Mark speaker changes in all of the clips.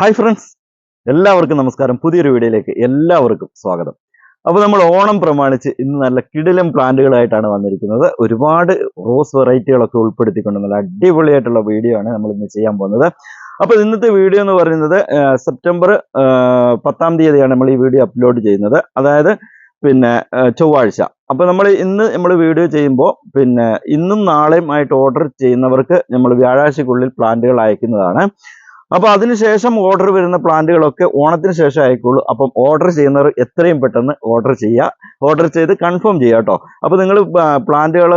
Speaker 1: Hi friends എല്ലാവർക്കും നമസ്കാരം. പുതിയൊരു വീഡിയോയിലേക്ക് എല്ലാവർക്കും സ്വാഗതം. അപ്പോൾ നമ്മൾ ഓണം പ്രമാണിച്ച് ഇന്ന് നല്ല കിടിലം പ്ലാന്റുകളായിട്ടാണ് വന്നിരിക്കുന്നത്. ഒരുപാട് റോസ് വെറൈറ്റികളൊക്കെ ഉൾപ്പെടുത്തിക്കൊണ്ട് നല്ല അടിപൊളിയായിട്ടുള്ള വീഡിയോ ആണ് നമ്മൾ ഇന്ന് ചെയ്യാൻ പോകുന്നത്. അപ്പോൾ ഇന്നത്തെ വീഡിയോ എന്ന് പറയുന്നത് സെപ്റ്റംബർ പത്താം തീയതിയാണ് നമ്മൾ ഈ വീഡിയോ അപ്ലോഡ് ചെയ്യുന്നത്. അതായത് പിന്നെ ചൊവ്വാഴ്ച. അപ്പോൾ നമ്മൾ ഇന്ന് നമ്മൾ വീഡിയോ ചെയ്യുമ്പോൾ പിന്നെ ഇന്നും നാളെയും ആയിട്ട് ഓർഡർ ചെയ്യുന്നവർക്ക് നമ്മൾ വ്യാഴാഴ്ചക്കുള്ളിൽ പ്ലാന്റുകൾ അയക്കുന്നതാണ്. അപ്പോൾ അതിനുശേഷം ഓർഡർ വരുന്ന പ്ലാന്റുകളൊക്കെ ഓണത്തിന് ശേഷം ആയിക്കോളൂ. അപ്പം ഓർഡർ ചെയ്യുന്നവർ എത്രയും പെട്ടെന്ന് ഓർഡർ ചെയ്യുക. ഓർഡർ ചെയ്ത് കൺഫേം ചെയ്യുക കേട്ടോ അപ്പോൾ നിങ്ങൾ പ്ലാന്റുകൾ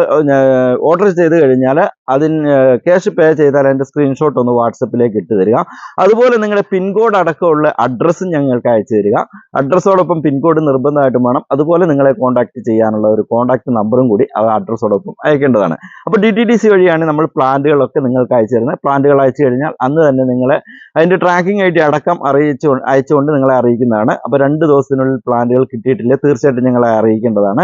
Speaker 1: ഓർഡർ ചെയ്ത് കഴിഞ്ഞാൽ അതിന് ക്യാഷ് പേ ചെയ്താൽ അതിന്റെ സ്ക്രീൻഷോട്ട് ഒന്ന് വാട്സപ്പിലേക്ക് ഇട്ട് തരിക. അതുപോലെ നിങ്ങളുടെ പിൻകോഡ് അടക്കമുള്ള അഡ്രസ്സും ഞങ്ങൾക്ക് അയച്ചു തരിക. അഡ്രസ്സോടൊപ്പം പിൻകോഡ് നിർബന്ധമായിട്ടും വേണം. അതുപോലെ നിങ്ങളെ കോൺടാക്ട് ചെയ്യാനുള്ള ഒരു കോൺടാക്ട് നമ്പറും കൂടി ആ അഡ്രസ്സോടൊപ്പം അയക്കേണ്ടതാണ്. അപ്പോൾ ഡി ടി ഡി സി വഴിയാണ് നമ്മൾ പ്ലാന്റുകളൊക്കെ നിങ്ങൾക്ക് അയച്ചു തരുന്നത്. പ്ലാന്റുകൾ അയച്ചു കഴിഞ്ഞാൽ അന്ന് തന്നെ നിങ്ങളെ അതിന്റെ ട്രാക്കിംഗ് ഐ ഡി അടക്കം അറിയിച്ചു അയച്ചുകൊണ്ട് നിങ്ങളെ അറിയിക്കുന്നതാണ്. അപ്പോൾ രണ്ട് ദിവസത്തിനുള്ളിൽ പ്ലാന്റുകൾ കിട്ടിയിട്ടില്ല. തീർച്ചയായിട്ടും നിങ്ങളെ അറിയിക്കേണ്ടതാണ്.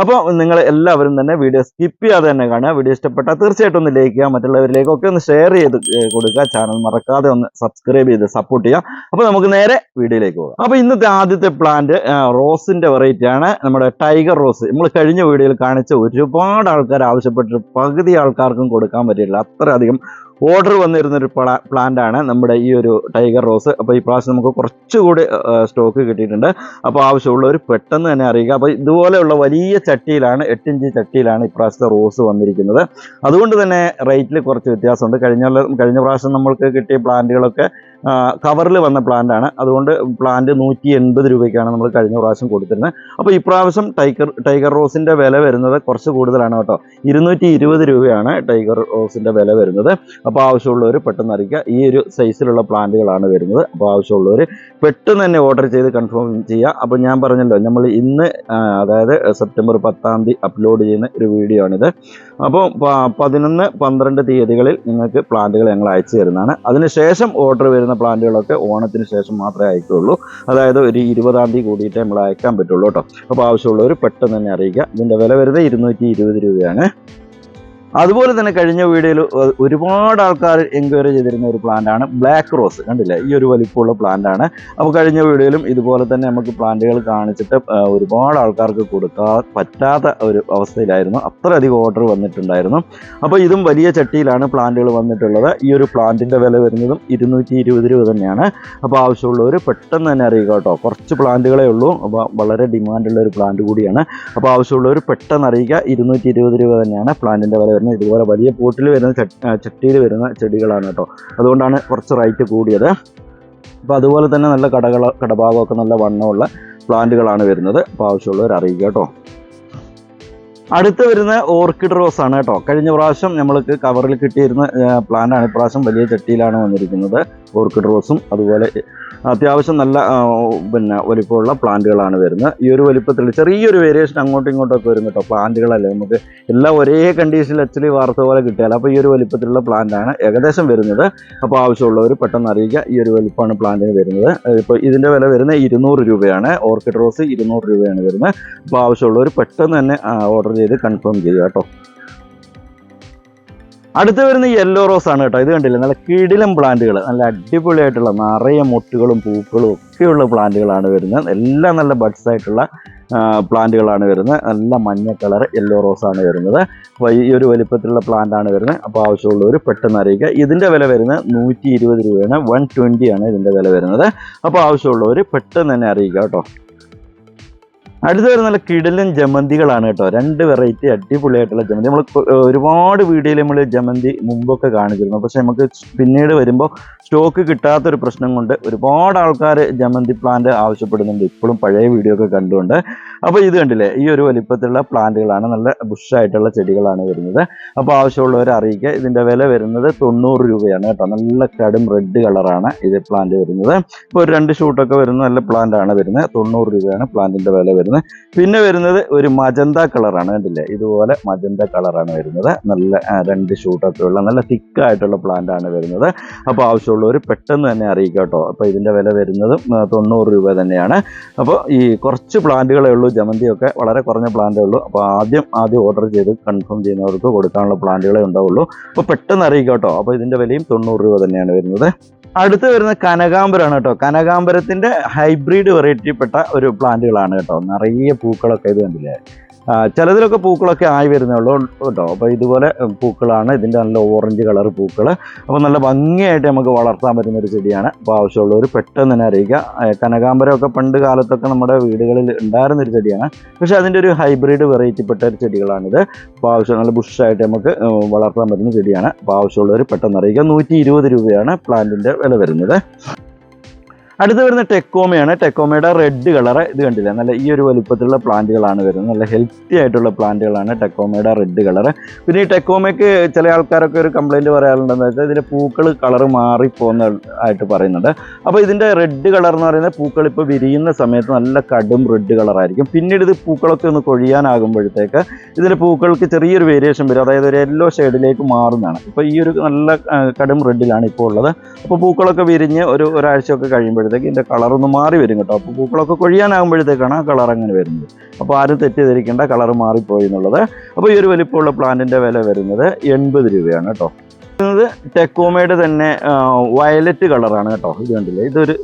Speaker 1: അപ്പോൾ നിങ്ങൾ എല്ലാവരും തന്നെ വീഡിയോ സ്കിപ്പ് ചെയ്യാതെ തന്നെ കാണുക. വീഡിയോ ഇഷ്ടപ്പെട്ടാൽ തീർച്ചയായിട്ടും ഒന്ന് ലൈക്ക് ചെയ്യുക. മറ്റുള്ളവരിലേക്കൊക്കെ ഒന്ന് ഷെയർ ചെയ്ത് കൊടുക്കുക. ചാനൽ മറക്കാതെ ഒന്ന് സബ്സ്ക്രൈബ് ചെയ്ത് സപ്പോർട്ട് ചെയ്യുക. അപ്പോൾ നമുക്ക് നേരെ വീഡിയോയിലേക്ക് പോകാം. അപ്പോൾ ഇന്നത്തെ ആദ്യത്തെ പ്ലാന്റ് റോസിന്റെ വെറൈറ്റി ആണ് നമ്മുടെ ടൈഗർ റോസ് നമ്മൾ കഴിഞ്ഞ വീഡിയോയിൽ കാണിച്ച ഒരുപാട് ആൾക്കാർ ആവശ്യപ്പെട്ടിട്ട് പകുതി ആൾക്കാർക്കും കൊടുക്കാൻ പറ്റിയില്ല അത്രയധികം ഓർഡർ വന്നിരുന്ന ഒരു പ്ലാന്റ് ആണ് നമ്മുടെ ഈ ഒരു ടൈഗർ റോസ് അപ്പോൾ ഈ പ്രാവശ്യം നമുക്ക് കുറച്ചുകൂടി സ്റ്റോക്ക് കിട്ടിയിട്ടുണ്ട്. അപ്പോൾ ആവശ്യമുള്ളവർ പെട്ടെന്ന് തന്നെ അറിയുക അപ്പോൾ ഇതുപോലെയുള്ള വലിയ ചട്ടിയിലാണ് എട്ടിഞ്ച് ചട്ടിയിലാണ് ഇപ്രാവശ്യത്തെ റോസ് വന്നിരിക്കുന്നത്. അതുകൊണ്ട് തന്നെ റേറ്റിൽ കുറച്ച് വ്യത്യാസമുണ്ട്. കഴിഞ്ഞ കഴിഞ്ഞ പ്രാവശ്യം നമ്മൾക്ക് കിട്ടിയ പ്ലാന്റുകളൊക്കെ കവറിൽ വന്ന പ്ലാന്റ് ആണ്. അതുകൊണ്ട് പ്ലാന്റ് നൂറ്റി എൺപത് രൂപയ്ക്കാണ് നമ്മൾ കഴിഞ്ഞ പ്രാവശ്യം കൊടുത്തിരുന്നത് അപ്പോൾ ഇപ്രാവശ്യം ടൈഗർ ടൈഗർ റോസിന്റെ വില വരുന്നത് കുറച്ച് കൂടുതലാണ് കേട്ടോ. ഇരുന്നൂറ്റി ഇരുപത് രൂപയാണ് ടൈഗർ റോസിന്റെ വില വരുന്നത്. അപ്പോൾ ആവശ്യമുള്ളവർ പെട്ടെന്ന് അറിയിക്കുക. ഈ ഒരു സൈസിലുള്ള പ്ലാന്റുകളാണ് വരുന്നത്. അപ്പോൾ ആവശ്യമുള്ളവർ പെട്ടെന്ന് തന്നെ ഓർഡർ ചെയ്ത് കൺഫേം ചെയ്യുക. അപ്പോൾ ഞാൻ പറഞ്ഞല്ലോ നമ്മൾ ഇന്ന് അതായത് സെപ്റ്റംബർ പത്താം തീയതി അപ്ലോഡ് ചെയ്യുന്ന ഒരു വീഡിയോ ആണിത്. അപ്പോൾ പതിനൊന്ന് പന്ത്രണ്ട് തീയതികളിൽ നിങ്ങൾക്ക് പ്ലാന്റുകൾ ഞങ്ങൾ അയച്ചു തരുന്നതാണ്. അതിനുശേഷം ഓർഡർ വരുന്ന പ്ലാന്റുകളൊക്കെ ഓണത്തിന് ശേഷം മാത്രമേ അയക്കുള്ളൂ അതായത് ഒരു ഇരുപതാം തീയതി കൂടിയിട്ടേ നമ്മൾ അയക്കാൻ പറ്റുള്ളൂ കേട്ടോ. അപ്പോൾ ആവശ്യമുള്ളവർ പെട്ടെന്ന് തന്നെ അറിയിക്കുക. ഇതിന്റെ വില വരുന്നത് ഇരുന്നൂറ്റി രൂപയാണ്. അതുപോലെ തന്നെ കഴിഞ്ഞ വീഡിയോയിൽ ഒരുപാട് ആൾക്കാർ എൻക്വയറി ചെയ്തിരുന്ന ഒരു പ്ലാന്റ് ആണ് ബ്ലാക്ക് റോസ് കണ്ടില്ലേ? ഈ ഒരു വലിപ്പമുള്ള പ്ലാന്റ് ആണ്. അപ്പോൾ കഴിഞ്ഞ വീഡിയോയിലും ഇതുപോലെ തന്നെ നമുക്ക് പ്ലാന്റുകൾ കാണിച്ചിട്ട് ഒരുപാട് ആൾക്കാർക്ക് കൊടുക്കാൻ പറ്റാത്ത ഒരു അവസ്ഥയിലായിരുന്നു. അത്രയധികം ഓർഡർ വന്നിട്ടുണ്ടായിരുന്നു. അപ്പോൾ ഇതും വലിയ ചട്ടിയിലാണ് പ്ലാന്റുകൾ വന്നിട്ടുള്ളത്. ഈ ഒരു പ്ലാന്റിന്റെ വില വരുന്നതും ഇരുന്നൂറ്റി ഇരുപത് രൂപ തന്നെയാണ്. അപ്പോൾ ആവശ്യമുള്ളവർ പെട്ടെന്ന് തന്നെ അറിയുക കേട്ടോ. കുറച്ച് പ്ലാന്റുകളേ ഉള്ളൂ. അപ്പോൾ വളരെ ഡിമാൻഡുള്ള ഒരു പ്ലാന്റ് കൂടിയാണ്. അപ്പോൾ ആവശ്യമുള്ളവർ പെട്ടെന്ന് അറിയിക്കുക ഇരുന്നൂറ്റി ഇരുപത് രൂപ തന്നെയാണ് പ്ലാന്റിന്റെ വില വരുന്നത്. ഇതുപോലെ വലിയ പോട്ടിൽ വരുന്ന ചട്ടി- ചട്ടിയിൽ വരുന്ന ചെടികളാണ് കേട്ടോ. അതുകൊണ്ടാണ് കുറച്ച് റേറ്റ് കൂടിയത്. അപ്പോൾ അതുപോലെ തന്നെ നല്ല കടകൾ കടഭാഗമൊക്കെ നല്ല വണ്ണമുള്ള പ്ലാന്റുകളാണ് വരുന്നത്. അപ്പോൾ ആവശ്യമുള്ളവർ അറിയിക്കുക കേട്ടോ. അടുത്ത് വരുന്ന ഓർക്കിഡ് റോസ് ആണ് കേട്ടോ. കഴിഞ്ഞ പ്രാവശ്യം നമ്മൾക്ക് കവറിൽ കിട്ടിയിരുന്ന പ്ലാന്റാണ്. ഇപ്രാവശ്യം വലിയ ചട്ടിയിലാണ് വന്നിരിക്കുന്നത് ഓർക്കിഡ് റോസും. അതുപോലെ അത്യാവശ്യം നല്ല പിന്നെ വലിപ്പമുള്ള പ്ലാന്റുകളാണ് വരുന്നത്. ഈ ഒരു വലിപ്പത്തിൽ ചെറിയൊരു വേരിയേഷൻ അങ്ങോട്ടും ഇങ്ങോട്ടൊക്കെ വരും കേട്ടോ പ്ലാന്റുകളല്ലേ നമുക്ക് എല്ലാം ഒരേ കണ്ടീഷനിൽ ആക്ച്വലി വാർത്ത പോലെ കിട്ടിയാൽ അപ്പോൾ ഈ ഒരു വലിപ്പത്തിലുള്ള പ്ലാന്റാണ് ഏകദേശം വരുന്നത്. അപ്പോൾ ആവശ്യമുള്ളവർ പെട്ടെന്ന് അറിയിക്കുക ഈ ഒരു വലിപ്പമാണ് പ്ലാന്റിന് വരുന്നത്. ഇപ്പോൾ ഇതിന്റെ വില വരുന്നത് ഇരുന്നൂറ് രൂപയാണ്. ഓർക്കിഡ് റോസ് ഇരുന്നൂറ് രൂപയാണ് വരുന്നത്. അപ്പോൾ ആവശ്യമുള്ളവർ പെട്ടെന്ന് തന്നെ ഓർഡർ ചെയ്ത് കൺഫേം ചെയ്യുക കേട്ടോ അടുത്ത് വരുന്ന യെല്ലോ റോസ് ആണ് കേട്ടോ. ഇത് കണ്ടില്ലേ? നല്ല കിടിലം പ്ലാന്റുകൾ നല്ല അടിപൊളിയായിട്ടുള്ള നിറയെ മുട്ടുകളും പൂക്കളും ഒക്കെയുള്ള പ്ലാന്റുകളാണ് വരുന്നത്. എല്ലാം നല്ല ബഡ്സ് ആയിട്ടുള്ള പ്ലാന്റുകളാണ് വരുന്നത്. നല്ല മഞ്ഞ കളർ യെല്ലോ റോസ് ആണ് വരുന്നത്. അപ്പോൾ ഈ ഒരു വലിപ്പത്തിലുള്ള പ്ലാന്റ് ആണ് വരുന്നത്. അപ്പോൾ ആവശ്യമുള്ളവർ പെട്ടെന്ന് അറിയിക്കുക. ഇതിന്റെ വില വരുന്നത് നൂറ്റി ഇരുപത് രൂപയാണ്. വൺ ട്വന്റി ആണ് ഇതിന്റെ വില വരുന്നത്. അപ്പോൾ ആവശ്യമുള്ളവർ പെട്ടെന്ന് തന്നെ അറിയിക്കുക കേട്ടോ. അടുത്ത വരുന്ന നല്ല കിടലൻ ജമന്തികളാണ് കേട്ടോ. രണ്ട് വെറൈറ്റി അടിപൊളിയായിട്ടുള്ള ജമന്തി. നമ്മൾ ഒരുപാട് വീഡിയോയിൽ നമ്മൾ ജമന്തി മുമ്പൊക്കെ കാണിച്ചിരുന്നു. പക്ഷെ നമുക്ക് പിന്നീട് വരുമ്പോൾ സ്റ്റോക്ക് കിട്ടാത്തൊരു പ്രശ്നം കൊണ്ട് ഒരുപാട് ആൾക്കാർ ജമന്തി പ്ലാന്റ് ആവശ്യപ്പെടുന്നുണ്ട്. ഇപ്പോഴും പഴയ വീഡിയോ ഒക്കെ കണ്ടുകൊണ്ട്. അപ്പോൾ ഇത് കണ്ടില്ലേ? ഈ ഒരു വലിപ്പത്തിലുള്ള പ്ലാന്റുകളാണ് നല്ല ബുഷായിട്ടുള്ള ചെടികളാണ് വരുന്നത്. അപ്പോൾ ആവശ്യമുള്ളവരെ അറിയിക്കുക. ഇതിന്റെ വില വരുന്നത് തൊണ്ണൂറ് രൂപയാണ് കേട്ടോ. നല്ല കടും റെഡ് കളറാണ് ഇത് പ്ലാന്റ് വരുന്നത്. ഇപ്പോൾ ഒരു രണ്ട് ഷൂട്ടൊക്കെ വരുന്ന നല്ല പ്ലാന്റ് ആണ് വരുന്നത്. തൊണ്ണൂറ് രൂപയാണ് പ്ലാന്റിന്റെ വില വരുന്നത്. പിന്നെ വരുന്നത് ഒരു മജന്ത കളറാണ് കണ്ടില്ലേ? ഇതുപോലെ മജന്ത കളറാണ് വരുന്നത്. നല്ല രണ്ട് ഷൂട്ടൊക്കെ ഉള്ള നല്ല തിക്കായിട്ടുള്ള പ്ലാന്റ് ആണ് വരുന്നത്. അപ്പോൾ ആവശ്യമുള്ളവർ പെട്ടെന്ന് തന്നെ അറിയിക്കാം കേട്ടോ. അപ്പോൾ ഇതിന്റെ വില വരുന്നതും തൊണ്ണൂറ് രൂപ തന്നെയാണ്. അപ്പോൾ ഈ കുറച്ച് പ്ലാന്റുകളേ ഉള്ളൂ. ജമന്തിയൊക്കെ വളരെ കുറഞ്ഞ പ്ലാന്റേ ഉള്ളൂ. അപ്പോൾ ആദ്യം ആദ്യം ഓർഡർ ചെയ്ത് കൺഫേം ചെയ്യുന്നവർക്ക് കൊടുക്കാനുള്ള പ്ലാന്റുകളെ ഉണ്ടാവുള്ളൂ. അപ്പോൾ പെട്ടെന്ന് അറിയിക്കാം കേട്ടോ. അപ്പോൾ ഇതിന്റെ വിലയും തൊണ്ണൂറ് രൂപ തന്നെയാണ് വരുന്നത്. അടുത്ത് വരുന്ന കനകാംബരമാണ് കേട്ടോ. കനകാംബരത്തിന്റെ ഹൈബ്രിഡ് വെറൈറ്റിപ്പെട്ട ഒരു പ്ലാന്റുകളാണ് കേട്ടോ. നിറയെ പൂക്കളൊക്കെ ഇത് കണ്ടില്ലേ? ചിലതിലൊക്കെ പൂക്കളൊക്കെ ആയി വരുന്നേ ഉള്ളൂ. കേട്ടോ അപ്പോൾ ഇതുപോലെ പൂക്കളാണ്. ഇതിന്റെ നല്ല ഓറഞ്ച് കളർ പൂക്കൾ അപ്പോൾ നല്ല ഭംഗിയായിട്ട് നമുക്ക് വളർത്താൻ പറ്റുന്ന ഒരു ചെടിയാണ്. അപ്പോൾ ആവശ്യമുള്ളവർ പെട്ടെന്ന് തന്നെ അറിയിക്കുക. കനകാമ്പരമൊക്കെ പണ്ട് കാലത്തൊക്കെ നമ്മുടെ വീടുകളിൽ ഉണ്ടായിരുന്ന ഒരു ചെടിയാണ്. പക്ഷേ അതിന്റെ ഒരു ഹൈബ്രിഡ് വെറൈറ്റിപ്പെട്ട ഒരു ചെടികളാണിത്. അപ്പോൾ ആവശ്യം നല്ല ബുഷായിട്ട് നമുക്ക് വളർത്താൻ പറ്റുന്ന ചെടിയാണ്. അപ്പോൾ ആവശ്യമുള്ളവർ പെട്ടെന്ന് അറിയിക്കുക. നൂറ്റി രൂപയാണ് പ്ലാന്റിന്റെ വില വരുന്നത്. അടുത്ത് വരുന്ന ടെക്കോമയാണ്. ടെക്കോമയുടെ റെഡ് കളർ ഇത് കണ്ടില്ല? നല്ല ഈ ഒരു വലുപ്പത്തിലുള്ള പ്ലാന്റുകളാണ് വരുന്നത്. നല്ല ഹെൽത്തി ആയിട്ടുള്ള പ്ലാന്റുകളാണ് ടെക്കോമയുടെ റെഡ് കളർ പിന്നെ ഈ ടെക്കോമയ്ക്ക് ചില ആൾക്കാരൊക്കെ ഒരു കംപ്ലൈന്റ് പറയാറുണ്ടെന്ന് വെച്ചാൽ ഇതിന്റെ പൂക്കൾ കളർ മാറിപ്പോകുന്ന ആയിട്ട് പറയുന്നുണ്ട്. അപ്പോൾ ഇതിന്റെ റെഡ് കളർ എന്ന് പറയുന്നത് പൂക്കൾ ഇപ്പോൾ വിരിയുന്ന സമയത്ത് നല്ല കടും റെഡ് കളറായിരിക്കും പിന്നീട് ഇത് പൂക്കളൊക്കെ ഒന്ന് കൊഴിയാനാകുമ്പോഴത്തേക്ക് ഇതിന്റെ പൂക്കൾക്ക് ചെറിയൊരു വേരിയേഷൻ വരും. അതായത് ഒരു യെല്ലോ ഷെയ്ഡിലേക്ക് മാറുന്നതാണ്. ഇപ്പോൾ ഈ ഒരു നല്ല കടും റെഡിലാണ് ഇപ്പോൾ ഉള്ളത്. അപ്പോൾ പൂക്കളൊക്കെ വിരിഞ്ഞ് ഒരു ഒരാഴ്ചയൊക്കെ കഴിയുമ്പോഴത്തേക്ക് ഇതിന്റെ കളറൊന്ന് മാറി വരും കേട്ടോ. അപ്പോൾ പൂക്കളൊക്കെ കൊഴിയാനാകുമ്പോഴത്തേക്കാണ് ആ കളർ അങ്ങനെ വരുന്നത്. അപ്പോൾ ആരും തെറ്റിദ്ധരിക്കേണ്ട കളർ മാറിപ്പോയി എന്നുള്ളത്. അപ്പോൾ ഈ ഒരു വലിപ്പമുള്ള പ്ലാന്റിന്റെ വില വരുന്നത് എൺപത് രൂപയാണ് കേട്ടോ. ഇത് ടെക്കോമയുടെ തന്നെ വയലറ്റ് കളറാണ് കേട്ടോ. ഇത് കണ്ടില്ലേ? ഇതൊരു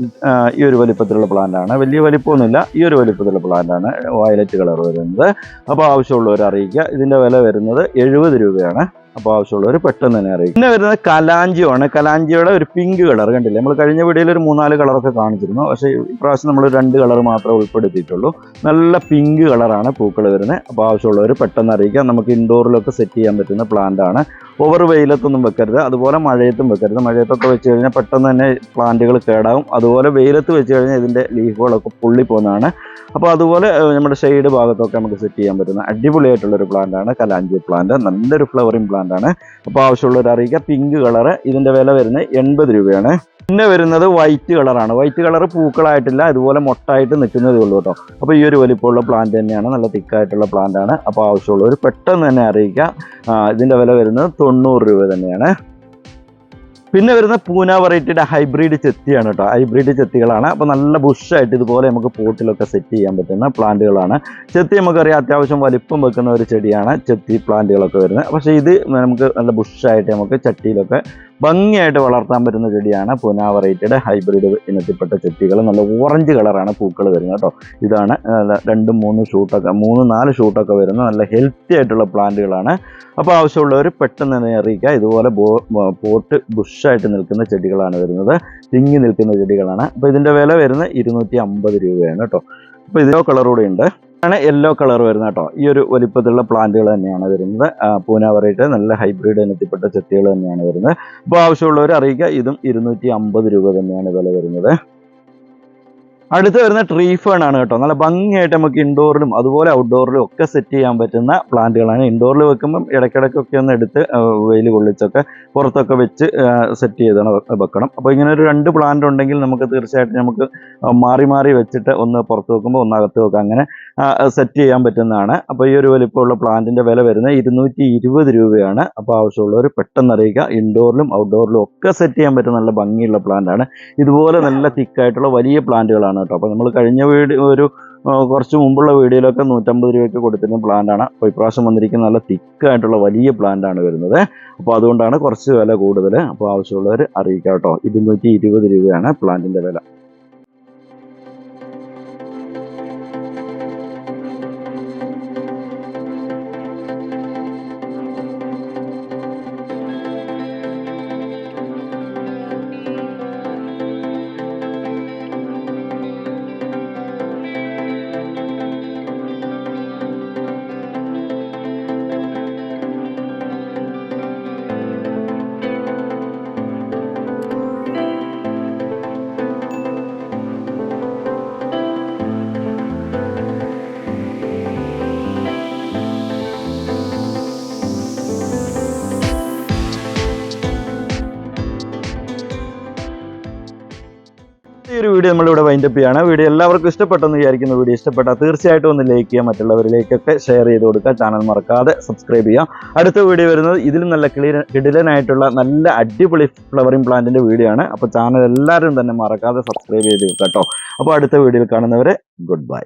Speaker 1: ഈ ഒരു വലിപ്പത്തിലുള്ള പ്ലാന്റാണ് വലിയ വലിപ്പമൊന്നുമില്ല ഈ ഒരു വലിപ്പത്തിലുള്ള പ്ലാന്റാണ് വയലറ്റ് കളർ വരുന്നത്. അപ്പോൾ ആവശ്യമുള്ളവർ അറിയിക്കുക. ഇതിന്റെ വില വരുന്നത് എഴുപത് രൂപയാണ്. അപ്പോൾ ആവശ്യമുള്ളവർ പെട്ടെന്ന് തന്നെ അറിയിക്കും. പിന്നെ വരുന്നത് കലാഞ്ചിയാണ് കലാഞ്ചിയുടെ ഒരു പിങ്ക് കളർ കണ്ടില്ലേ? നമ്മൾ കഴിഞ്ഞ വീഡിയോയിൽ ഒരു മൂന്നാൽ കളറൊക്കെ കാണിച്ചിരുന്നു. പക്ഷേ ഇപ്രാവശ്യം നമ്മൾ രണ്ട് കളർ മാത്രമേ ഉൾപ്പെടുത്തിയിട്ടുള്ളൂ. നല്ല പിങ്ക് കളറാണ് പൂക്കൾ വരുന്നത്. അപ്പോൾ ആവശ്യമുള്ളവർ പെട്ടെന്ന് അറിയിക്കാം. നമുക്ക് ഇൻഡോറിലൊക്കെ സെറ്റ് ചെയ്യാൻ പറ്റുന്ന പ്ലാന്റ് ആണ്. ഓവർ വെയിലത്തൊന്നും വെക്കരുത്. അതുപോലെ മഴയത്തും വെക്കരുത്. മഴയത്തൊക്കെ വെച്ച് കഴിഞ്ഞാൽ പെട്ടെന്ന് തന്നെ പ്ലാന്റുകൾ കേടാവും. അതുപോലെ വെയിലത്ത് വെച്ച് കഴിഞ്ഞാൽ ഇതിന്റെ ലീഫുകളൊക്കെ പൊള്ളി പോകുന്നതാണ്. അപ്പോൾ അതുപോലെ നമ്മുടെ ഷെയ്ഡ് ഭാഗത്തൊക്കെ നമുക്ക് സെറ്റ് ചെയ്യാൻ പറ്റുന്ന അടിപൊളിയായിട്ടുള്ളൊരു പ്ലാന്റാണ് കലാഞ്ചി പ്ലാന്റ് നല്ലൊരു ഫ്ലവറിങ് പ്ലാന്റാണ് അപ്പോൾ ആവശ്യമുള്ളവർ അറിയിക്കുക. പിങ്ക് കളറ് ഇതിന്റെ വില വരുന്നത് എൺപത് രൂപയാണ്. പിന്നെ വരുന്നത് വൈറ്റ് കളറാണ് വൈറ്റ് കളർ പൂക്കളായിട്ടില്ല. ഇതുപോലെ മൊട്ടായിട്ട് നിൽക്കുന്നതേ ഉള്ളൂ കേട്ടോ. അപ്പോൾ ഈ ഒരു വലിപ്പമുള്ള പ്ലാന്റ് തന്നെയാണ്. നല്ല തിക്കായിട്ടുള്ള പ്ലാന്റ് ആണ്. അപ്പോൾ ആവശ്യമുള്ളവർ പെട്ടെന്ന് തന്നെ അറിയിക്കുക. ഇതിന്റെ വില വരുന്നത് തൊണ്ണൂറ് രൂപ തന്നെയാണ്. പിന്നെ വരുന്ന പൂന വെറൈറ്റിയുടെ ഹൈബ്രിഡ് ചെത്തിയാണ് കേട്ടോ ഹൈബ്രിഡ് ചെത്തികളാണ്. അപ്പോൾ നല്ല ബുഷായിട്ട് ഇതുപോലെ നമുക്ക് പോട്ടിലൊക്കെ സെറ്റ് ചെയ്യാൻ പറ്റുന്ന പ്ലാന്റുകളാണ്. ചെത്തി നമുക്കറിയാം അത്യാവശ്യം വലിപ്പം വെക്കുന്ന ഒരു ചെടിയാണ് ചെത്തി പ്ലാന്റുകളൊക്കെ വരുന്നത്. പക്ഷേ ഇത് നമുക്ക് നല്ല ബുഷായിട്ട് നമുക്ക് ചട്ടിയിലൊക്കെ ഭംഗിയായിട്ട് വളർത്താൻ പറ്റുന്ന ചെടിയാണ് പൂന വെറൈറ്റിയുടെ ഹൈബ്രിഡ് ഇനത്തിൽപ്പെട്ട ചെത്തികൾ നല്ല ഓറഞ്ച് കളറാണ് പൂക്കൾ വരുന്നത് കേട്ടോ. ഇതാണ് രണ്ടും മൂന്ന് ഷൂട്ടൊക്കെ മൂന്ന് നാല് ഷൂട്ടൊക്കെ വരുന്ന നല്ല ഹെൽത്തി ആയിട്ടുള്ള പ്ലാന്റുകളാണ്. അപ്പോൾ ആവശ്യമുള്ളവർ പെട്ടെന്ന് തന്നെ അറിയിക്കുക. ഇതുപോലെ പോട്ട് ബുഷായിട്ട് നിൽക്കുന്ന ചെടികളാണ് വരുന്നത്. തിങ്ങി നിൽക്കുന്ന ചെടികളാണ്. അപ്പോൾ ഇതിന്റെ വില വരുന്നത് ഇരുന്നൂറ്റി അമ്പത് രൂപയാണ് കേട്ടോ. അപ്പോൾ ഇതിലോ കളറൂടെ ഉണ്ട്. ആണ് യെല്ലോ കളർ വരുന്നത് കേട്ടോ. ഈ ഒരു വലിപ്പത്തിലുള്ള പ്ലാന്റുകൾ തന്നെയാണ് വരുന്നത്. പൂന പറയിട്ട് നല്ല ഹൈബ്രിഡ് ഇനത്തിൽപ്പെട്ട ചെത്തികൾ തന്നെയാണ് വരുന്നത്. അപ്പോൾ ആവശ്യമുള്ളവർ അറിയിക്കുക. ഇതും ഇരുന്നൂറ്റി അമ്പത് രൂപ തന്നെയാണ് വില വരുന്നത്. അടുത്ത് വരുന്ന ട്രീ ഫേൺ ആണ് കേട്ടോ. നല്ല ഭംഗിയായിട്ട് നമുക്ക് ഇൻഡോറിലും അതുപോലെ ഔട്ട്ഡോറിലും ഒക്കെ സെറ്റ് ചെയ്യാൻ പറ്റുന്ന പ്ലാന്റുകളാണ്. ഇൻഡോറിൽ വെക്കുമ്പം ഇടയ്ക്കിടയ്ക്കൊക്കെ ഒന്ന് എടുത്ത് വെയിൽ കൊള്ളിച്ചൊക്കെ പുറത്തൊക്കെ വെച്ച് സെറ്റ് ചെയ്താണ് വെക്കണം. അപ്പോൾ ഇങ്ങനെ ഒരു രണ്ട് പ്ലാന്റ് ഉണ്ടെങ്കിൽ നമുക്ക് തീർച്ചയായിട്ടും നമുക്ക് മാറി മാറി വെച്ചിട്ട് ഒന്ന് പുറത്ത് വെക്കുമ്പോൾ ഒന്ന് അകത്ത് വെക്കാം അങ്ങനെ സെറ്റ് ചെയ്യാൻ പറ്റുന്നതാണ്. അപ്പോൾ ഈ ഒരു വലിപ്പമുള്ള പ്ലാന്റിന്റെ വില വരുന്നത് ഇരുന്നൂറ്റി ഇരുപത് രൂപയാണ്. അപ്പോൾ ആവശ്യമുള്ളവർ പെട്ടെന്ന് അറിയിക്കുക. ഇൻഡോറിലും ഔട്ട്ഡോറിലും ഒക്കെ സെറ്റ് ചെയ്യാൻ പറ്റുന്ന നല്ല ഭംഗിയുള്ള പ്ലാന്റാണ് ഇതുപോലെ നല്ല തിക്കായിട്ടുള്ള വലിയ പ്ലാന്റുകളാണ് കേട്ടോ. അപ്പോൾ നമ്മൾ കഴിഞ്ഞ വീട് ഒരു കുറച്ച് മുമ്പുള്ള വീഡിയോയിലൊക്കെ നൂറ്റമ്പത് രൂപയ്ക്ക് കൊടുത്തിരുന്ന പ്ലാന്റാണ് അപ്പോൾ ഇപ്രാവശ്യം വന്നിരിക്കുന്ന നല്ല തിക്കായിട്ടുള്ള വലിയ പ്ലാന്റാണ് വരുന്നത്. അപ്പോൾ അതുകൊണ്ടാണ് കുറച്ച് വില കൂടുതൽ അപ്പോൾ ആവശ്യമുള്ളവർ അറിയിക്കാം കേട്ടോ. ഇരുന്നൂറ്റി ഇരുപത് രൂപയാണ് പ്ലാന്റിന്റെ വില. ഒരു വീഡിയോ നമ്മളിവിടെ വൈൻഡപ്പ് ചെയ്യാണ്. വീഡിയോ എല്ലാവർക്കും ഇഷ്ടപ്പെട്ടെന്ന് വിചാരിക്കുന്ന. വീഡിയോ ഇഷ്ടപ്പെട്ടാൽ തീർച്ചയായിട്ടും ഒന്ന് ലൈക്ക് ചെയ്യുക മറ്റുള്ളവരിലേക്കൊക്കെ ഷെയർ ചെയ്ത് കൊടുക്കുക. ചാനൽ മറക്കാതെ സബ്സ്ക്രൈബ് ചെയ്യുക. അടുത്ത വീഡിയോ വരുന്നത് ഇതിലും നല്ല ക്ലിയർ കിടിലനായിട്ടുള്ള നല്ല അടിപൊളി ഫ്ലവറിംഗ് പ്ലാന്റിന്റെ വീഡിയോ ആണ്. അപ്പോൾ ചാനൽ എല്ലാവരും തന്നെ മറക്കാതെ സബ്സ്ക്രൈബ് ചെയ്ത് കേട്ടോ. അപ്പോൾ അടുത്ത വീഡിയോയിൽ കാണുന്നവരെ ഗുഡ് ബൈ